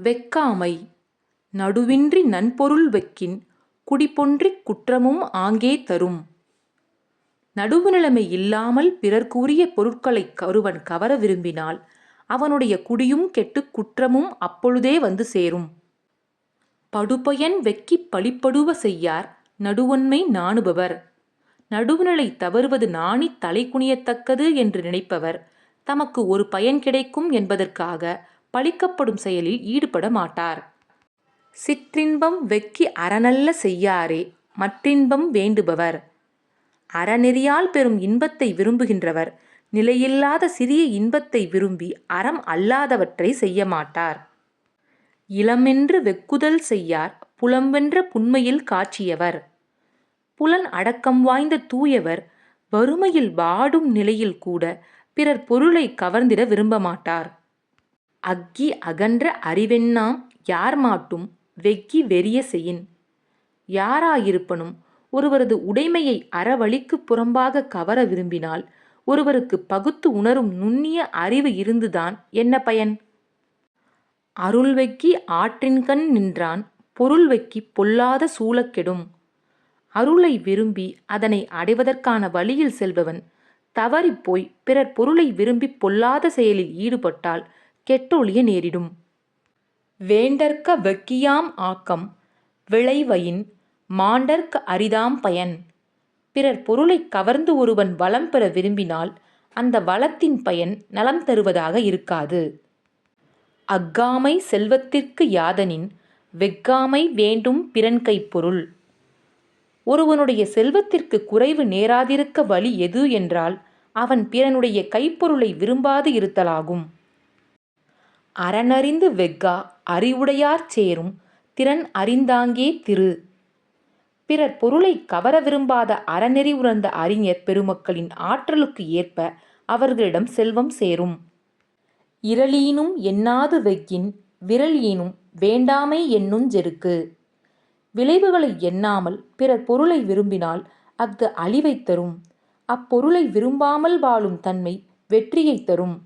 வெக்காமை. நடுவின்றி நன்பொருள் வெக்கின் குடிபொன்றிக் குற்றமும் ஆங்கே தரும். நடுவுநிலைமை இல்லாமல் பிறர்க்குரிய பொருட்களைக் ஒருவன் கவர விரும்பினால் அவனுடைய குடியும் கெட்டுக் குற்றமும் அப்பொழுதே வந்து சேரும். படுபயன் வெக்கிப் பழிப்படுவ செய்யார் நடுவொன்மை நாணுபவர். நடுவுநிலை தவறுவது நாணித் தலைகுனியத்தக்கது என்று நினைப்பவர் தமக்கு ஒரு பயன் கிடைக்கும் என்பதற்காக பழிக்கப்படும் செயலில் ஈடுபட மாட்டார். சிற்றின்பம் வெக்கி அறநல்ல செய்யாரே மற்றின்பம் வேண்டுபவர். அறநெறியால் பெறும் இன்பத்தை விரும்புகின்றவர் நிலையில்லாத சிறிய இன்பத்தை விரும்பி அறம் அல்லாதவற்றை செய்ய மாட்டார் இளமென்று வெக்குதல் செய்யார் புலம்பென்ற புண்மையில் காட்சியவர். புலன் அடக்கம் வாய்ந்த தூயவர் வறுமையில் வாடும் நிலையில் கூட பிறர் பொருளை கவர்ந்திட விரும்ப மாட்டார் அக்கி அகன்ற அறிவெண்ணாம் யார் மாட்டும் வெக்கி வெறிய செயின். யாராயிருப்பனும் ஒருவரது உடைமையை அறவழிக்குப் புறம்பாக கவர விரும்பினால் ஒருவருக்கு பகுத்து உணரும் நுண்ணிய அறிவு இருந்துதான் என்ன பயன்? அருள் வெக்கி ஆற்றின்கண் நின்றான் பொருள் வெக்கி பொல்லாத சூழக்கெடும் அருளை விரும்பி அதனை அடைவதற்கான வழியில் செல்பவன் தவறிப்போய் பிறர் பொருளை விரும்பி பொல்லாத செயலில் ஈடுபட்டால் கெட்டொழிய நேரிடும். வேண்டற்க வெக்கியாம் ஆக்கம் விளைவயின் மாண்டற்க அரிதாம் பயன். பிறர் பொருளைக் கவர்ந்து ஒருவன் வளம் பெற விரும்பினால் அந்த வளத்தின் பயன் நலம் தருவதாக இருக்காது. அஃகாமை செல்வத்திற்கு யாதனின் வெஃகாமை வேண்டும் பிறன்கை பொருள். ஒருவனுடைய செல்வத்திற்கு குறைவு நேராதிருக்க வழி எது என்றால் அவன் பிறனுடைய கைப்பொருளை விரும்பாது இருத்தலாகும். அறனறிந்து வெஃகா அறிவுடையார் சேரும் திறன் அறிந்தாங்கே திரு. பிறர் பொருளை கவர விரும்பாத அறநெறி உணர்ந்த அறிஞர் பெருமக்களின் ஆற்றலுக்கு ஏற்ப அவர்களிடம் செல்வம் சேரும். இரளீனும் எண்ணாது வெக்கின் விரல் ஈனும் வேண்டாமை என்னும் ஜெருக்கு விளைவுகளை எண்ணாமல் பிறர் பொருளை விரும்பினால் அஃது அழிவைத் தரும். அப்பொருளை விரும்பாமல் வாழும் தன்மை வெற்றியைத் தரும்.